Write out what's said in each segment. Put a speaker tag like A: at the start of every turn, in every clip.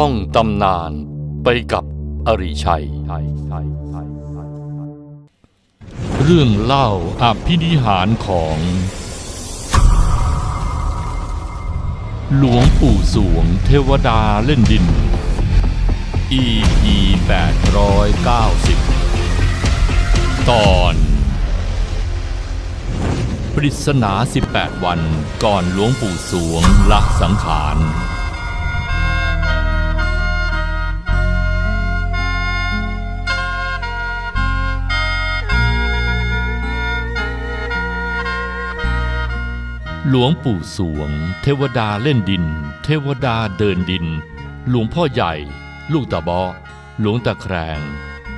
A: ท่องตำนานไปกับอริชัย เรื่องเล่าอภินิหารของ หลวงปู่สวงเทวดาเล่นดิน EP 890 ตอนปริศนา 18 วันก่อนหลวงปู่สวงละสังขาร หลวงปู่สวง เทวดาเล่นดิน เทวดาเดินดิน หลวงพ่อใหญ่ ลูกตาบอหลวงตาแครง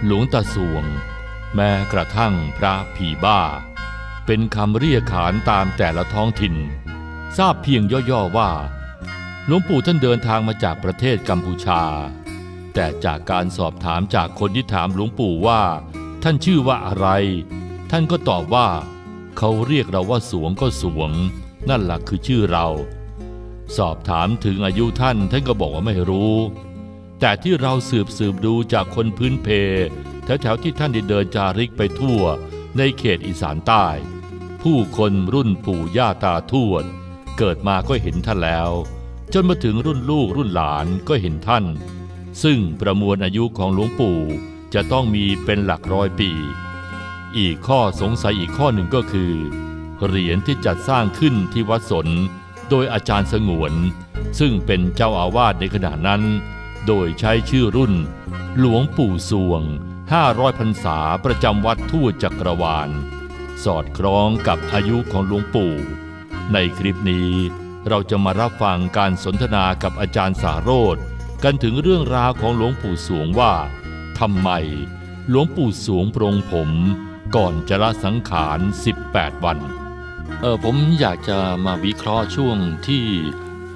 A: หลวงตาสวง แม้กระทั่งพระผีบ้า เป็นคำเรียกขานตามแต่ละท้องถิ่น ทราบเพียงย่อๆว่า หลวงปู่ท่านเดินทางมาจากประเทศกัมพูชา แต่จากการสอบถามจากคนที่ถามหลวงปู่ว่า ท่านชื่อว่าอะไร ท่านก็ตอบว่า เขาเรียกเราว่าสวงก็สวง นั่นแหละคือชื่อเรา สอบถามถึงอายุท่านท่านก็บอกว่าไม่รู้ แต่ที่เราสืบสืบดูจากคนพื้นเพ แถวๆที่ท่านได้เดินจาริกไปทั่ว ในเขตอีสานใต้ ผู้คนรุ่นปู่ย่าตาทวด เกิดมาก็เห็นท่านแล้ว จนมาถึงรุ่นลูกรุ่นหลานก็เห็นท่าน ซึ่งประมวลอายุของหลวงปู่จะต้องมีเป็นหลักร้อยปี อีกข้อสงสัยอีกข้อหนึ่งก็คือ เหรียญที่จัดสร้างขึ้นที่วัดสน โดยอาจารย์สงวน ซึ่งเป็นเจ้าอาวาสในขณะนั้น โดยใช้ชื่อรุ่น หลวงปู่สวง 500พรรษาประจำวัดทั่วจักรวาล สอดคล้องกับอายุของหลวงปู่ ในคลิปนี้เราจะมารับฟังการสนทนากับอาจารย์สาโรธกันถึงเรื่องราวของหลวงปู่สวงว่าทำไมหลวงปู่สวงปรงผมก่อนจะละสังขาร 18 วัน เออผมอยากจะมาวิเคราะห์ช่วงที่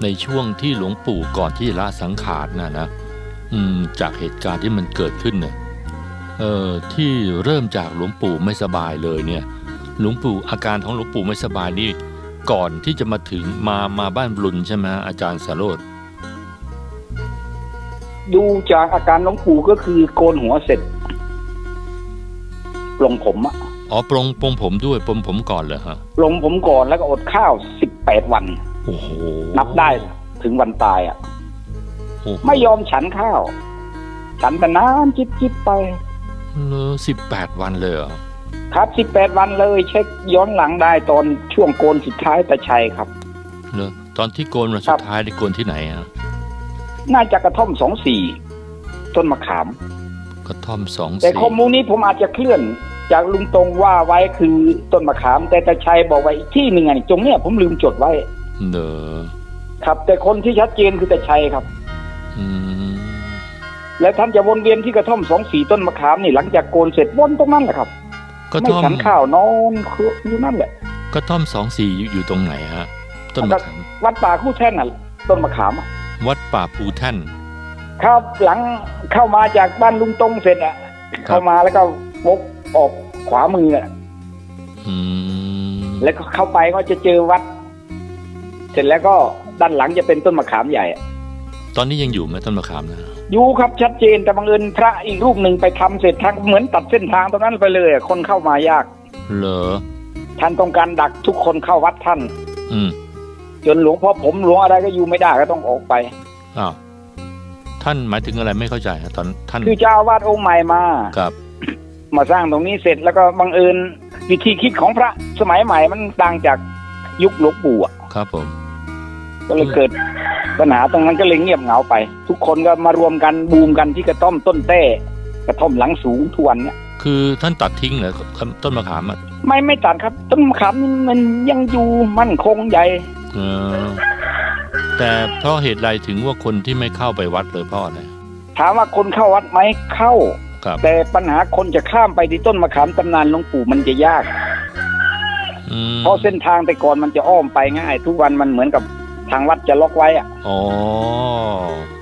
A: ในช่วงที่หลวงปู่ก่อนที่ละสังขารนะนะอืมจากเหตุการณ์ที่มันเกิดขึ้นเนี่ยเออที่เริ่มจากหลวงปู่ไม่สบายเลยเนี่ย หลวงปู่อาการของหลวงปู่ไม่สบายนี่ก่อนที่จะมาถึงมามาบ้านบลุนใช่ไหมอาจารย์สาโรธ
B: ดูจากอาการหลวงปู่ก็คือโกนหัวเสร็จปลงผมอะ
A: อ๋อปรงปรงผมด้วยปรงผมก่อนเหรอฮะ
B: ปลงผมก่อนแล้วก็อดข้าวสิบแปดวัน
A: โอ้โห
B: นับได้ถึงวันตายอะ
A: โอ้โห
B: ไม่ยอมฉันข้าว ฉันแต่น้ำจิบจิบไป
A: เลอสิบแปดวันเลยเหรอ
B: ครับสิบแปดวันเลย เช็คย้อนหลังได้ตอนช่วงโกนสุดท้ายตาชัยครับ
A: เลอตอนที่โกนวัน
B: ค
A: สุ
B: รั
A: ด
B: บ
A: ท้ายได้โกนที่ไหนฮะ
B: น่าจะกระท่อมสองสี่ต้นมะขาม
A: กระท่อมสอง
B: แต่
A: สี่
B: ข้อมูลนี้ผมอาจจะเคลื่อน จากลุงตรงว่าไว้คือต้นมะขาม แต่ตาชัยบอกไว้อีกที่หนึ่งอะตรงเนี้ยผมลืมจดไว้
A: เลอ
B: ครับ แต่คนที่ชัดเจนคือตาชัยครับ
A: อืม
B: แล้วท่านจะวนเวียนที่กระท่อมสองสี่ต้นมะขามนี่หลังจากโกนเสร็จวนตรงนั้นแหละครับ
A: กระ
B: ไม่
A: ท่อม
B: ฉันข้าวนอนคืออยู่นั่นแหละ
A: กระท่อมสองสี่อยู่อยู่ตรงไหนฮะ ต้นมะขาม
B: วัดป่าคู่แท่นน่ะ ต้นมะขามอะ
A: วัดป่าภูแท่น
B: ครับหลังเข้ามาจากบ้านลุงตรงเสร็จอะเข้ามาแล้วก็วก ออกขวามืออะ
A: อืม
B: แล้วก็เข้าไปก็จะเจอวัด เสร็จแล้วก็ด้านหลังจะเป็นต้นมะขามใหญ่อะ
A: ตอนนี้ยังอยู่ไหมต้นมะขามนะ
B: อยู่ครับชัดเจนแต่บังเอิญพระอีกรูปหนึ่งไปทำเสร็จทางเหมือนตัดเส้นทางตรงนั้นไปเลยอะคนเข้ามายาก
A: เหรอ
B: ท่านต้องการดักทุกคนเข้าวัดท่าน
A: อืม
B: จนหลวงพ่อผมหลวงอะไรก็อยู่ไม่ได้ก็ต้องออกไป
A: อ้าวท่านหมายถึงอะไรไม่เข้าใจฮะตอนท่าน
B: คือเจ้าอาวาสองค์ใหม่มา
A: กับ
B: มาสร้างตรงนี้เสร็จแล้วก็บังเอิญวิธีคิดของพระสมัยใหม่มันต่างจากยุคหลวงปู่อะ
A: ครับผม
B: ก็เลยเกิดปัญหาตรงนั้นก็เลยเงียบเหงาไป ทุกคนก็มารวมกันบูมกันที่กระท่อมต้นเต้กระท่อมหลังสูงทวนเนี่ย
A: คือท่านตัดทิ้งเหรอต้นมะขามอะ
B: ไม่ไม่ตัดครับ ต้นมะขามนี่มันยังอยู่มั่นคงใหญ่
A: เออแต่เพราะเหตุใดถึงว่าคนที่ไม่เข้าไปวัดเลยเพ่ออะไร
B: ถามว่าคนเข้าวัดไหมเข้า
A: ครับ
B: แต่ปัญหาคนจะข้ามไปที่ต้นมะขามตำนานหลวงปู่มันจะยาก
A: อืม
B: เพราะเส้นทางแต่ก่อนมันจะอ้อมไปง่าย ทุกวันมันเหมือนกับทางวัดจะล็อกไว้อะ
A: อ๋อ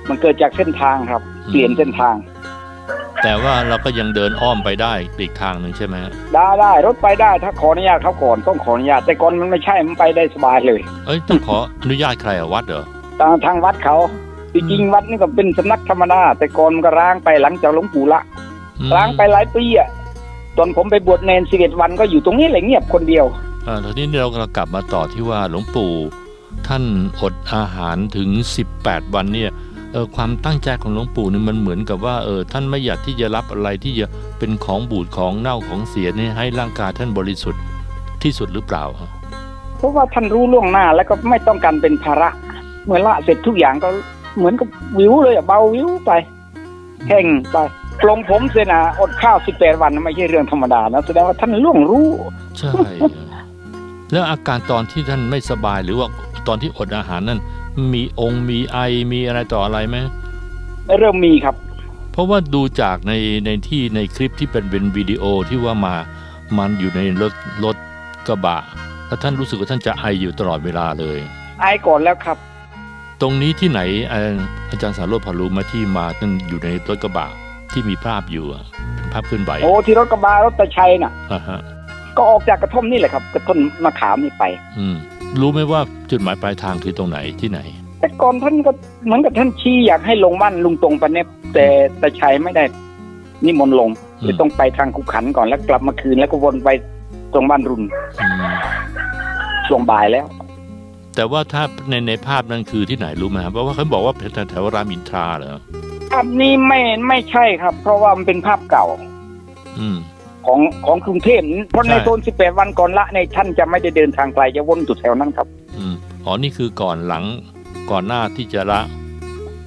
B: มันเกิดจากเส้นทางครับ เปลี่ยนเส้นทาง
A: แต่ว่าเราก็ยังเดินอ้อมไปได้อีกทางหนึ่งใช่ไหมฮะ
B: ได้ได้รถไปได้ถ้าขออนุญาตเขาก่อนต้องขออนุญาตแต่ก่อนมันไม่ใช่มันไปได้สบายเลย
A: เอ้ยต้องขออนุญาตใครอะวัดเหรอ
B: ทางทางวัดเขาจริงๆวัดนี่ก็เป็นสำนักธรรมดาแต่ก่อนมันก็ร้างไปหลังจากหลวงปู่ละ
A: อืม
B: ร้างไปหลายปีอะตอนผมไปบวชเนนสิบเอ็ดวันก็อยู่ตรงนี้แหละเงียบคนเดียว
A: อ่าทีนี้เรากลับมาต่อที่ว่าหลวงปู่ท่านอดอาหารถึง 18 วันเนี่ยเออความตั้งใจของหลวงปู่นี่มันเหมือนกับว่าเออท่านไม่อยากที่จะรับอะไรที่จะเป็นของบูดของเน่าของเสียนี่ให้ร่างกายท่านบริสุทธิ์ที่สุดหรือเปล่าฮะ
B: เพราะว่าท่านรู้ล่วงหน้าแล้วก็ไม่ต้องการเป็นภาระเมื่อละเสร็จทุกอย่างก็เหมือนกับวิวเลยอะเบาวิวไปแห้งไป ปลงผมเสยนาอดข้าวสิบแปดวันไม่ใช่เรื่องธรรมดานะแสดงว่าท่านล่วงรู้
A: ใช่ แล้วอาการตอนที่ท่านไม่สบายหรือว่าตอนที่อดอาหารนั่นมีองค์มีไอมีอะไรต่ออะไรไหม
B: เริ่มมีครับ
A: เพราะว่าดูจากในในที่ในคลิปที่เป็นเป็นวิดีโอที่ว่ามามันอยู่ในรถรถกระบะแล้วท่านรู้สึกว่าท่านจะไออยู่ตลอดเวลาเลย
B: ไอก่อนแล้วครับ
A: ตรงนี้ที่ไหนอาอาจารย์สารโรธพอรู้มาที่มาท่านอยู่ในรถกระบะ ที่มีภาพอยู่อะเป็นภาพเคลื่อนไหว
B: โอ้ที่รถกระบะรถตะชัยน่ะ
A: อ่าฮะ
B: ก็ออกจากกระท่อมนี่แหละครับ กระท่อมมะขามนี่ไป
A: อืมรู้ไหมว่าจุดหมายปลายทางคือตรงไหนที่ไหน
B: แต่ก่อนท่านก็เหมือนกับท่านชี้อยากให้ลงบ้านลุงตรงปะเนบแต่ตะชัยไม่ได้นิมนต์ลง
A: อืม
B: จะต้องไปทางขุขันก่อนแล้วกลับมาคืนแล้วก็วนไปตรงบ้านรุน
A: อืม
B: ช่วงบ่ายแล้ว
A: แต่ว่าถ้าในในภาพนั้นคือที่ไหนรู้ไหมครับเพราะว่าเขาบอกว่าเป็นแถวๆรามอินทราเหรอ
B: ภาพนี้ไม่ไม่ใช่ครับ เพราะว่ามันเป็นภาพเก่า
A: อืม
B: ของของกรุงเทพเพราะใน
A: ใช่
B: โซน 18 วันก่อนละในท่านจะไม่ได้เดินทางไกลจะวนอยู่แถวนั้นครับ
A: อืมอ๋อนี่คือก่อนหลังก่อนหน้าที่จะละ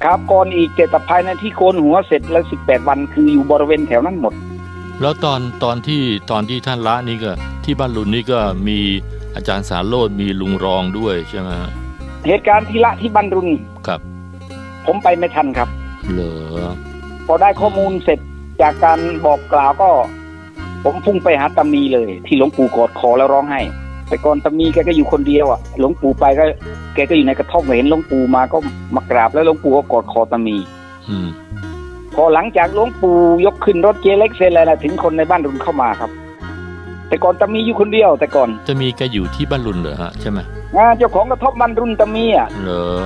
B: ครับก่อนอีกเจ็ดภายในที่โกนหัวเสร็จแล้ว 18 วันคืออยู่บริเวณแถวนั้นหมด
A: แล้วตอนตอนที่ตอนที่ท่านละนี่ก็ ที่บ้านลุนนี่ก็มีอาจารย์สารโรธมีลุงรองด้วยใช่ไหมฮะ
B: เหตุการณ์ที่ละที่บันรุน
A: ครับ
B: ผมไปไม่ทันครับ
A: เหรอ
B: พอได้ข้อมูลเสร็จจากการบอกกล่าวก็ ผมพุ่งไปหาตามีเลย ที่หลวงปู่กอดคอแล้วร้องไห้แต่ก่อนตามีแกก็อยู่คนเดียวอะหลวงปู่ไปก็ แกก็อยู่ในกระท่อมเห็นหลวงปู่มาก็มากราบแล้วหลวงปู่ก็กอดคอตามี
A: อืม
B: พอหลังจากหลวงปู่ยกขึ้นรถเจเล็กเสร็จแล้วนะถึงคนในบ้านรุนเข้ามาครับ แต่ก่อนตามีอยู่คนเดียว แต่ก่อน
A: จะมีแกอยู่ที่บ้านลุนเหรอฮะใช่ไหม
B: งานเจ้าของกระท่อมบ้านรุนตามีอะ
A: เหรอ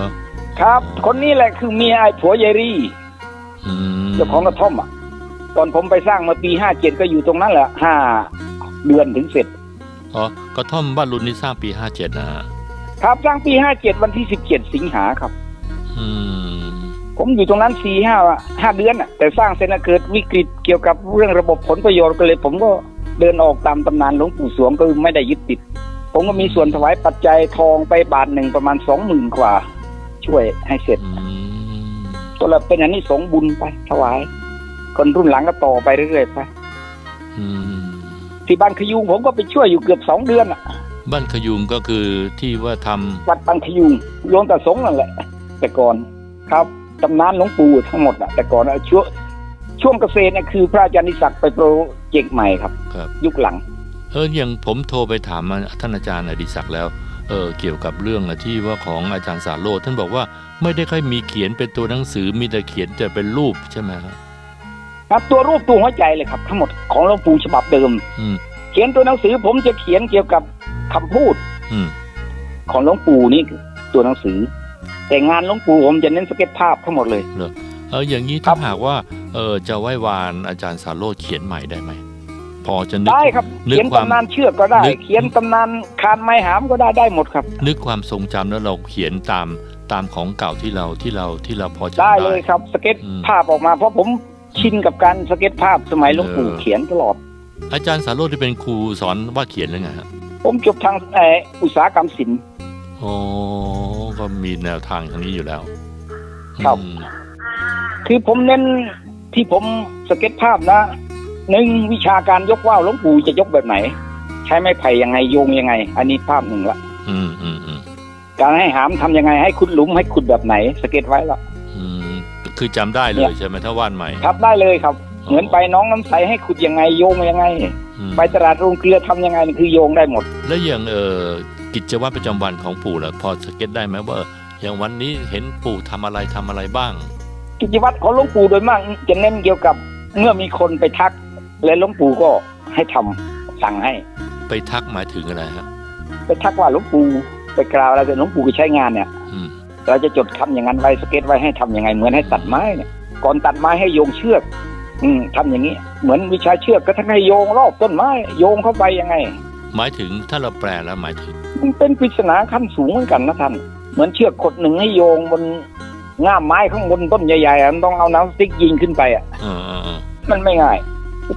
B: ครับ คนนี้แหละคือเมียไอ้ผัวยายรี่
A: อืม
B: เจ้าของกระท่อมอะ ตอนผมไปสร้างมาปีห้าเจ็ดก็อยู่ตรงนั้นแหละห้าเดือนถึงเสร็จ
A: อ๋อกระท่อมบ้านลุนนี่สร้างปีห้าเจ็ดนะฮะ
B: ครับสร้างปีห้าเจ็ดวันที่สิบเจ็ดสิงหาครับ
A: อืม
B: ผมอยู่ตรงนั้นสี่ห้าห้าเดือนอะ แต่สร้างเสร็จแล้วเกิดวิกฤตเกี่ยวกับเรื่องระบบผลประโยชน์ก็เลย ผมก็เดินออกตามตำนานหลวงปู่สวงก็ไม่ได้ยึดติด ผมก็มีส่วนถวายปัจจัยทองไปบาทหนึ่งประมาณสองหมื่นกว่า ช่วยให้เสร็จ
A: อืม
B: ก็เลยเป็นอันนี้สงส์บุญไปถวาย คนรุ่นหลังก็ต่อไปเรื่อยๆไป
A: อืม
B: ที่บ้านขยุงผมก็ไปช่วยอยู่เกือบสองเดือนอะ
A: บ้านขยุงก็คือที่ว่าทำ
B: วัดบางขยุงโยนแต่สงฆ์นั่นแหละ แต่ก่อนครับตำนานหลวงปู่ทั้งหมดอะแต่ก่อนอะช่วงช่วงเกษตรเนี่ยคือ พระอาจารย์นิสักดิ์ไปโปรเจกต์ใหม่ครับ
A: ครับ
B: ยุคหลัง
A: เอออย่างผมโทรไปถามท่านอาจารย์อดิศักดิ์แล้ว เออเกี่ยวกับเรื่องที่ว่าของอาจารย์สารโรธท่านบอกว่าไม่ได้ค่อยมีเขียนเป็นตัวหนังสือมีแต่เขียนจะเป็นรูปใช่ไหมครับ
B: ครับตัวรูปตัวหัวใจเลยครับ ทั้งหมดของหลวงปู่ฉบับเดิม
A: อืม
B: เขียนตัวหนังสือผมจะเขียนเกี่ยวกับคำพูด
A: อืม
B: ของหลวงปู่นี่ตัวหนังสือ แต่งานหลวงปู่ผมจะเน้นสเก็ตภาพทั้งหมดเลย
A: เอออย่างนี้
B: ครั
A: ถ้า
B: บ
A: หากว่าเออจะไหว้วานอาจารย์สารโรธเขียนใหม่ได้ไหม พอจะนึก
B: ได้ครับ
A: นึก
B: เขียน
A: ความ
B: ตำนานเชือกก็ได้
A: นึก
B: เขียนตำนานคานไม้หามก็ได้ได้หมดครับ
A: นึกความทรงจำแล้วเราเขียนตามตามของเก่าที่เราที่เราที่เราพอจำ
B: ได้
A: ได้
B: เลยครับ สเก็ต
A: อืม
B: ภาพออกมา เพราะผมชินกับการสเก็ตภาพสมัยหลวงปู่
A: เออ
B: เขียนตลอด
A: อาจารย์สารโรธที่เป็นครูสอนวาดเขียนหรือไงฮะ
B: ผมจบทางเอ่ออุตสาหกรรมศิลป์
A: โอ้ก็มีแนวทางทางนี้อยู่แล้ว
B: ครับ
A: อืม
B: คือผมเน้นที่ผมสเก็ตภาพนะ หนึ่งวิชาการยกว่าวหลวงปู่จะยกแบบไหน ใช้ไม้ไผ่ยังไงโยงยังไง อันนี้ภาพหนึ่งละ
A: อืมอืมอืม
B: การให้หามทำยังไงให้ขุดหลุมให้ขุดแบบไหน สเก็ตไว้ละ
A: อืมคือจำได้เลยใช่ไหมถ้าวาดใหม่
B: ครับได้เลยครับ เหมือนไปน้องน้ำใสให้ขุดยังไงโยงยังไง
A: อืม
B: ไปตลาดโรงเกลือทำยังไงนี่คือโยงได้หมด
A: แล้วอย่างเออกิจวัตรประจำวันของปู่ล่ะพอสเก็ตได้ไหมว่าเอออย่างวันนี้เห็นปู่ทำอะไรทำอะไรบ้าง
B: กิจวัตรของหลวงปู่โดยมาก จะเน้นเกี่ยวกับเมื่อมีคนไปทัก และหลวงปู่ก็ให้ทำสั่งให้
A: ไปทักหมายถึงอะไรฮะ
B: ไปทักว่าหลวงปู่ไปกล่าวอะไรแต่หลวงปู่ก็ใช้งานเนี่ย
A: อืม
B: เราจะจดคำอย่างนั้นไว้สเก็ตไว้ให้ทำยังไงเหมือนให้ตัดไม้เนี่ยก่อนตัดไม้ให้โยงเชือก อืมทำอย่างนี้ เหมือนวิชาเชือกก็ทั้งให้โยงรอบต้นไม้โยงเข้าไปยังไง
A: หมายถึงถ้าเราแปลแล้วหมายถึง
B: มันเป็นปริศนาขั้นสูงเหมือนกันนะท่านเหมือนเชือกขดหนึ่งให้โยงบนง่ามไม้ข้างบนต้นใหญ่ๆอะมันต้องเอาน้ำสติ๊กยิงขึ้นไปอะ
A: เออเออเออ
B: มันไม่ง่าย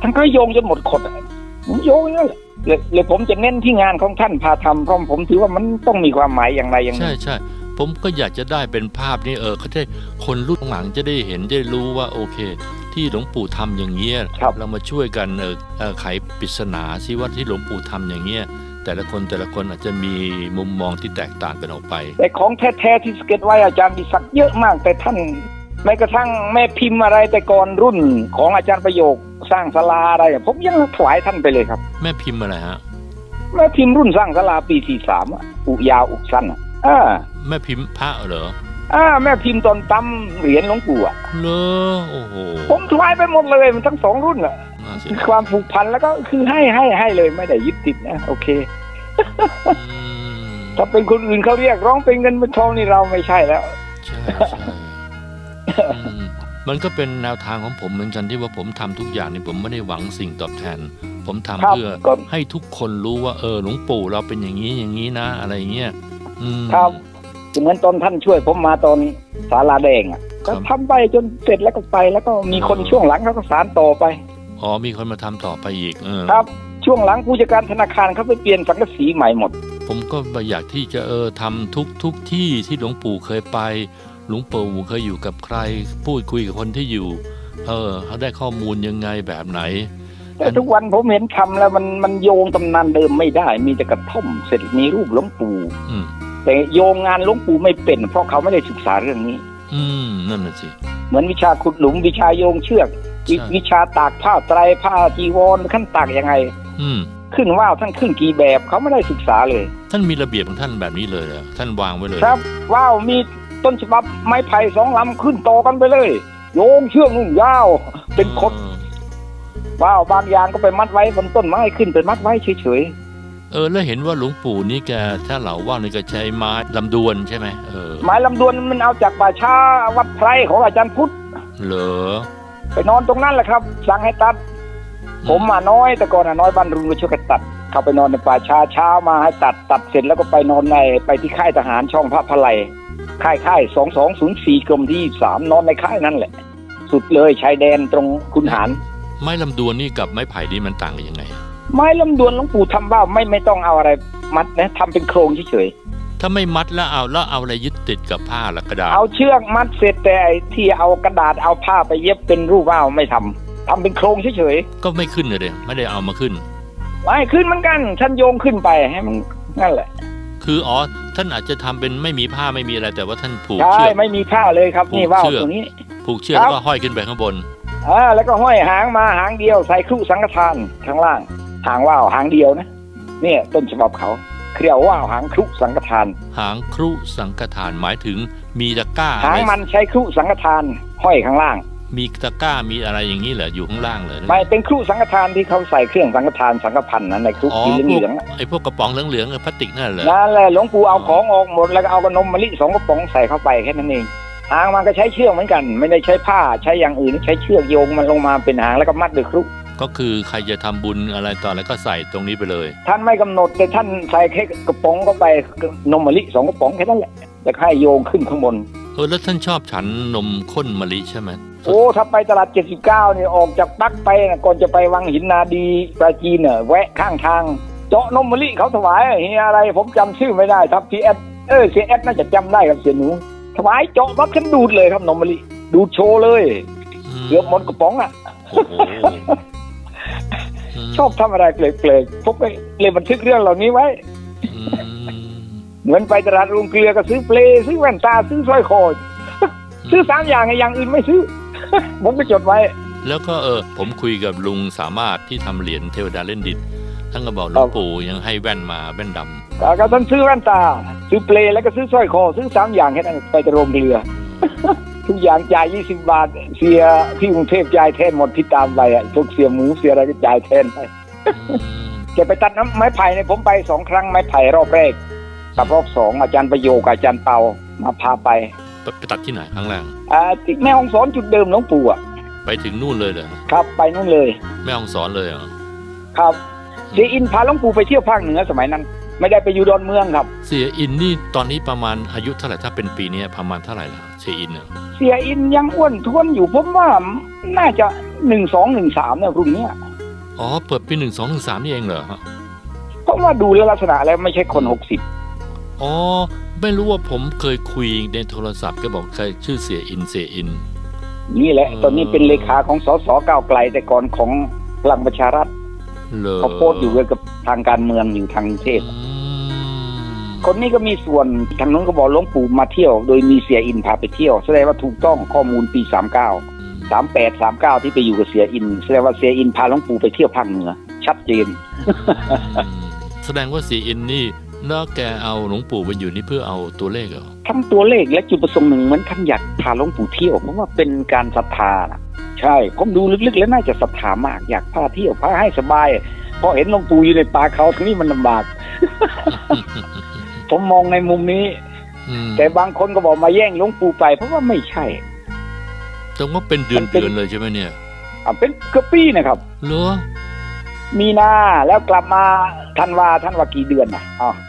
B: ทั้งก็โยงจนหมดขดอะผมโยงอย่างนั้นแหละเลยเลยผมจะเน้นที่งานของท่านพาทำเพราะผมถือว่ามันต้องมีความหมายอย่างไรอย่างห
A: ใช่
B: นี้
A: ใช่ผมก็อยากจะได้เป็นภาพนี้เออเขาจะคนรุ่นหลังจะได้เห็นได้รู้ว่าโอเค ที่หลวงปู่ทำอย่างเงี้ย
B: ครับ
A: เรามาช่วยกันเออเออไขปริศนาซิว่าที่หลวงปู่ทำอย่างเงี้ยแต่ละคนแต่ละคนอาจจะมีมุมมองที่แตกต่างกันออกไป
B: แต่ของแท้ๆที่สเก็ตไว้อาจารย์ดิศักดิ์เยอะมากแต่ท่าน แม้กระทั่งแม่พิมพ์อะไรแต่ก่อนรุ่นของอาจารย์ประโยคสร้างศาลาอะไรอะผมยังถวายท่านไปเลยครับ
A: แม่พิมพ์อะไรฮะ
B: แม่พิมพ์รุ่นสร้างศาลาปีสี่สามอุยาวอุสั้นอะอ่า
A: แม่พิมพ์พระเหรอ
B: อ่าแม่พิมพ์ตอนตั้มเหรียญหลวงปู่อะ
A: เลอโอ้โห
B: ผมถวายไปหมดเลยมันทั้งสองรุ่นอะ
A: น่าเสีย
B: มี
A: ดาย
B: ความผูกพันแล้วก็คือให้ให้ให้เลยไม่ได้ยึดติดนะ โอเค
A: อืม
B: ถ้าเป็นคนอื่นเขาเรียกร้องเป็นเงินเป็นทองนี่เราไม่ใช่แล้ว
A: ใช่ใช่อื มมันก็เป็นแนวทางของผมเหมือนกันที่ว่าผมทำทุกอย่างนี่ผมไม่ได้หวังสิ่งตอบแทน ผมทำ
B: ครับ
A: เพื่อ
B: ก็
A: ให้ทุกคนรู้ว่าเออหลวงปู่เราเป็นอย่างนี้อย่างนี้นะ อะไรเงี้ยอืม
B: ครับเหมือนตอนท่านช่วยผมมาตอนศาลาแดงอะ
A: ครั
B: ก็
A: บ
B: ทำไปจนเสร็จแล้วก็ไป แล้วก็มีคน
A: อ๋อ
B: ช่วงหลังเขาก็สารต่อไป
A: อ๋อมีคนมาทำต่อไปอีกเออ
B: ครับ ช่วงหลังผู้จัดการธนาคารเขาไปเปลี่ยนสังกะสีใหม่หมด
A: ผมก็อยากที่จะเออทำทุกทุกที่ที่หลวงปู่เคยไป หลวงปู่เคยอยู่กับใคร พูดคุยกับคนที่อยู่ เออเขาได้ข้อมูลยังไงแบบไหน
B: แต่ทุกวันผมเห็นทำแล้วมันมันโยงตำนานเดิมไม่ได้ มีแต่กระท่อมเสร็จมีรูปหลวงปู่
A: อืม
B: แต่โยงงานหลวงปู่ไม่เป็น เพราะเขาไม่ได้ศึกษาเรื่องนี้
A: อืมนั่นน่ะสิ
B: เหมือนวิชาขุดหลุมวิชาโยงเชือกวิ
A: ใช่
B: วิชาตากผ้าไตรผ้าจีวรขั้นตากยังไง
A: อืม
B: ขึ้นว่าวท่านขึ้นกี่แบบเขาไม่ได้ศึกษาเลย
A: ท่านมีระเบียบของท่านแบบนี้เลยเหรอท่านวางไว้เลย
B: ครับว้าวมี ต้นฉบับไม้ไผ่สองลำขึ้นต่อกันไปเลย โยงเชือกนุ่งยาว เป็นคด
A: ออ
B: ว้าวบางอย่างก็ไปมัดไว้บนต้นไม้ขึ้นไปมัดไว้เฉย
A: เออแล้วเห็นว่าหลวงปู่นี่แกถ้าเหล่าว่าวนี่ก็ใช้ไม้ลำดวนใช่ไหมเออ
B: ๆไม้ลำดวนมันเอาจากป่าช้าวัดไพรของอาจารย์พุทธ
A: เหรอ
B: ไปนอนตรงนั้นแหละครับสั่งให้ตัด ผมมาน้อยแต่ก่อนอะน้อยบ้านรุนก็ช่วยกันตัดเข้าไปนอนในป่าช้าเช้ามาให้ตัดตัดเสร็จแล้วก็ไปนอนในไปที่ค่ายทหารช่องพระพลาย ค่ายค่ายสองสองศูนย์สี่กรมที่สามนอนในค่ายนั่นแหละ สุดเลยชายแดนตรงคุณหาร
A: ไม้ลำดวนนี่กับไม้ไผ่นี่มันต่างกันยังไง
B: ไม้ลำดวนหลวงปู่ทำว่าไม่ไม่ต้องเอาอะไรมัดนะทำเป็นโครงเฉย
A: ถ้าไม่มัดแล้วเอาแล้วเอาอะไรยึดติดกับผ้าหรือกระดาษ
B: ๆเอาเชือกมัดเสร็จแต่ไอ้ที่เอากระดาษเอาผ้าไปเย็บเป็นรูปว่าวไม่ทำทำเป็นโครงเฉย
A: ก็ไม่ขึ้นเลยไม่ได้เอามาขึ้น
B: ๆไม่ขึ้นเหมือนกันฉันโยงขึ้นไปให้มันนั่นแหละ
A: คืออ๋อ ท่านอาจจะทำเป็นไม่มีผ้าไม่มีอะไร แต่ว่าท่านผูก
B: ใช่
A: เชือก
B: ไม่มีผ้าเลยครับ
A: ผูก
B: นี่ว่าว
A: เชือก
B: ตัวนี้
A: ผูกเชือก
B: ครับ
A: แล้วก็ห้อยขึ้นไปข้างบน
B: อ่าแล้วก็ห้อยหางมาหางเดียวใส่ครุสังฆทานข้างล่าง หางว่าวหางเดียวนะเนี่ยต้นฉบับเขาเครียวว่าวหางครุสังฆทาน
A: หางครุสังฆทานหมายถึงมีตะกร้า
B: หาง
A: ไว้
B: มันใช้ครุสังฆทานห้อยข้างล่าง
A: มีตะกร้ามีอะไรอย่างนี้เหรออยู่ข้างล่างเลย
B: ไม่เป็นครุสังฆทานที่เขาใส่เครื่องสังฆทานสังฆพันธ์นั้นในครุ
A: อ๋อ
B: สี
A: พว
B: เห
A: ก
B: ลืองๆน่ะ
A: ไอ้พวกกระป๋องเหลืองๆกับพลาสติกนั่นเหรอ
B: นั่นแหละหลวงปู่เอาของออกหมดแล้วก็เอากระนมมะลิสองกระป๋องใส่เข้าไปแค่นั้นเองหางมันก็ใช้เชือกเหมือนกัน ไม่ได้ใช้ผ้าใช้อย่างอื่นใช้เชือกโยงมันลงมาเป็นหางแล้วก็มัดด้วยครุ
A: ก็คือใครจะทำบุญอะไรต่ออะไรก็ใส่ตรงนี้ไปเลย
B: ท่านไม่กำหนดแต่ท่านใส่แค่กระป๋องเข้าไปนมมะลิสองกระป๋องแค่นั้นแหละแล้วก็ให้โยงขึ้นข้างบน
A: เออแล้วท่านชอบฉันนมข้นมะลิใช่ไหม
B: โอ้ถ้าไปตลาด 79เนี่ยออกจากปักไปนะก่อนจะไปวังหินนาดีปราจีนเนี่ยแวะข้างทาง เจาะนมมะลิเขาถวายเฮียอะไร ผมจำชื่อไม่ได้ครับพีเอสเออเสียเอสน่าจะจำได้ครับเสียหนูถวายเจาะปั๊บฉันดูดเลยครับนมมะลิดูดโชว์เลย
A: ม
B: เกือบหมดกระป๋องอะ
A: โอ้โหม
B: ชอบทำอะไรเปลกๆผมก็เลยบันทึกเรื่องเหล่านี้ไว้
A: อืม
B: เหมือนไปตลาดโรงเกลือก็ซื้อเปลซื้อแว่นตาซื้อสร้อยคอซื้อสามอย่างไงอย่างอื่นไม่ซื้อ ผมก็จดไว้
A: แล้วก็เออผมคุยกับลุงสามารถที่ทำเหรียญเทวดาเล่นดินท่านก็บอกหลวงปู่ยังให้แว่นมาแว่นดำ
B: ก็ท่านซื้อแว่นตา ซื้อเปลแล้วก็ซื้อสร้อยคอ ซื้อสามอย่างแค่นั้นไปแต่โรงเรือ ทุกอย่างจ่ายยี่สิบบาท เสียที่กรุงเทพจ่ายแทนหมดที่ตามไปอะพวกเสียหมูเสียอะไรก็จ่ายแทนไป
A: อืม
B: จะไปตัดน้ำไม้ไผ่เนี่ยผมไปสองครั้งไม้ไผ่รอบแรกกับรอบสองอาจารย์ประโยคกับอาจารย์เปามาพาไป
A: ไปไปตัดที่ไหนครั้งแรก
B: อ่าที่แม่ห้องสอนจุดเดิมหลวงปู่อะ
A: ไปถึงนู่นเลยเหรอ
B: ครับ ไปนู่นเลย
A: แม่ฮ่องสอนเลยเหรอ
B: ครับเสียอินพาหลวงปู่ไปเที่ยวภาคเหนือสมัยนั้น ไม่ได้ไปอยู่ดอนเมืองครับ
A: เสียอินนี่ตอนนี้ประมาณอายุเท่าไหร่ถ้าเป็นปีนี้ประมาณเท่าไหร่ล่ะเสียอินเนี่ย
B: เสียอินยังอ้วนท้วนอยู่ผมว่าน่าจะหนึ่งสองหนึ่งสามเนี่ยรุ่นเนี้ย
A: อ๋อเปิดปีหนึ่งสองหนึ่งสามนี่เองเหรอฮะ
B: เพราะว่าดูแล้วลักษณะแล้วไม่ใช่คนหกสิบ
A: อ๋อ ไม่รู้ว่าผมเคยคุยในโทรศัพท์แกบอกใครชื่อเสียอินเสียอิน
B: นี่แหละ
A: อืม
B: ตอนนี้เป็นเลขาของสสก้าวไกลแต่ก่อนของพลังประชารัฐ
A: เลย
B: เขาโพสต์อยู่กับทางการเมืองอยู่ทางเทพ
A: อืม
B: คนนี้ก็มีส่วนทางนู้นก็บอกหลวงปู่มาเที่ยว โดยมีเสียอินพาไปเที่ยว แสดงว่าถูกต้องข้อมูลปีสามเก้าสามแปดสามเก้าที่ไปอยู่กับเสียอิน แสดงว่าเสียอินพาหลวงปู่ไปเที่ยวภาคเหนือชัดเจน
A: อืมแสดงว่าเสียอินนี่ แล้วแกเอาหลวงปู่ไปอยู่นี่เพื่อเอาตัวเลขเหรอ
B: ทั้งตัวเลขและจุดประสงค์หนึ่งเหมือนท่านอยากพาหลวงปู่เที่ยวเพราะว่าเป็นการศรัทธานะใช่ผมดูลึกๆแล้วน่าจะศรัทธามากอยากพาเที่ยวพาให้สบายเพราะเห็นหลวงปู่อยู่ในป่าเขาทั้งนี้มันลำบาก ผมมองในมุมนี้
A: อืม
B: แต่บางคนก็บอกมาแย่งหลวงปู่ไป เพราะว่าไม่ใช่
A: แต่ว่าเป็นเดือน
B: มันเป็น
A: เดือนเลยใช่ไหมเนี่ย
B: อะเป็นเกือบปีนะครับ
A: เหรอ
B: มีนาแล้วกลับมาธันวาธันวากี่เดือนนะอ๋อ
A: อืม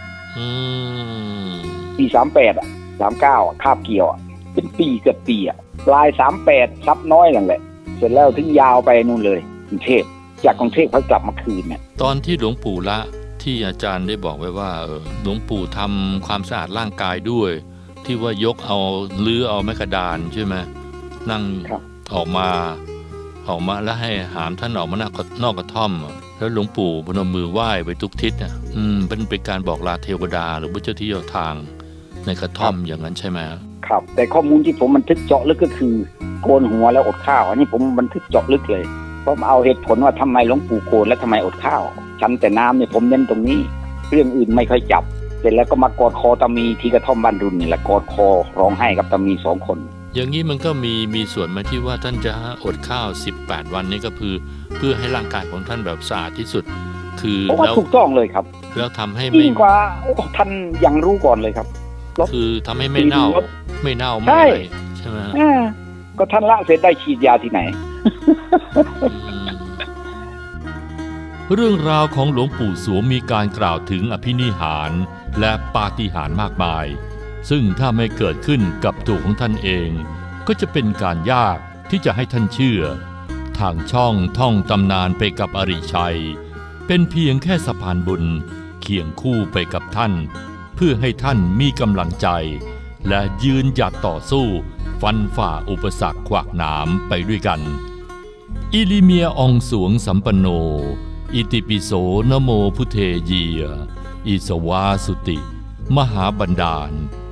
B: ปีสามแปดอะสามเก้าคาบเกี่ยวอะเป็นปีเกือบปีอะปลายสามแปดซับน้อยนั่นแหละ เสร็จแล้วถึงยาวไปนู่นเลยกรุงเทพจากกรุงเทพเขากลับมาคืนเนี่ย
A: ตอนที่หลวงปู่ละที่อาจารย์ได้บอกไว้ว่าเออหลวงปู่ทำความสะอาดร่างกายด้วย ที่ว่ายกเอาลื้อเอาไม้กระดานใช่ไหมนั่ง
B: ครับ
A: ออกมาออกมาแล้วให้หามท่านออกมานอกนอกกระท่อมอะ แล้วหลวงปู่พนมมือไหว้ไปทุกทิศอะอืมเป็นเป็นการบอกลาเทวดาหรือว่าเจ้าที่เจ้าทางในกระท่อมอย่างนั้นใช่ไหม
B: ครับ แต่ข้อมูลที่ผมบันทึกเจาะลึกก็คือโกนหัวแล้วอดข้าว อันนี้ผมบันทึกเจาะลึกเลยเพราะเอาเหตุผลว่าทำไมหลวงปู่โกนและทำไมอดข้าวฉันแต่น้ำเนี่ยผมเน้นตรงนี้ เรื่องอื่นไม่ค่อยจับ เสร็จแล้วก็มากอดคอตามีที่กระท่อมบ้านรุนนี่แหละกอดคอร้องไห้กับตามีสองคน
A: อย่างนี้มันก็มีมีส่วนมาที่ว่าท่านจะอดข้าว 18 วันนี้ก็คือ เพื่อให้ร่างกายของท่านแบบสะอาดที่สุด คือ
B: เพราะว่า
A: แล้ว
B: ถูกต้องเลยครับ
A: แล้วทำให้ไม่
B: ยิ่งกว่าโอ้ท่านยังรู้ก่อนเลยครับ
A: คือทำให้ไม่เน่า
B: ลด
A: ไม่เน่า
B: ใช่
A: ไม่อะไรใช่ไหมฮะ
B: อ่าก็ท่านละเสร็จได้ฉีดยาที่ไหน
A: อืมเรื่องราวของหลวงปู่สวงมีการกล่าวถึงอภินิหารและปาฏิหาริย์มากมาย ซึ่งถ้าไม่เกิดขึ้นกับตัวของท่านเอง ก็จะเป็นการยากที่จะให้ท่านเชื่อ ทางช่องท่องตำนานไปกับอริชัย เป็นเพียงแค่สะพานบุญเคียงคู่ไปกับท่าน เพื่อให้ท่านมีกำลังใจ และยืนหยัดต่อสู้ฟันฝ่าอุปสรรคขวากหนามไปด้วยกัน อิลิเมียองสวงสัมปโน อิติปิโสนโมพุเทเยีย อิสวาสุติ มหาบันดาล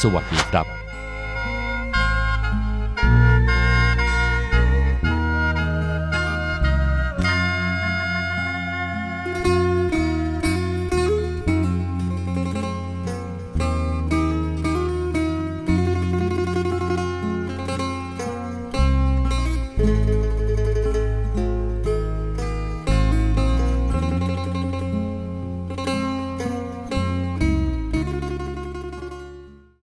A: สวัสดีครับ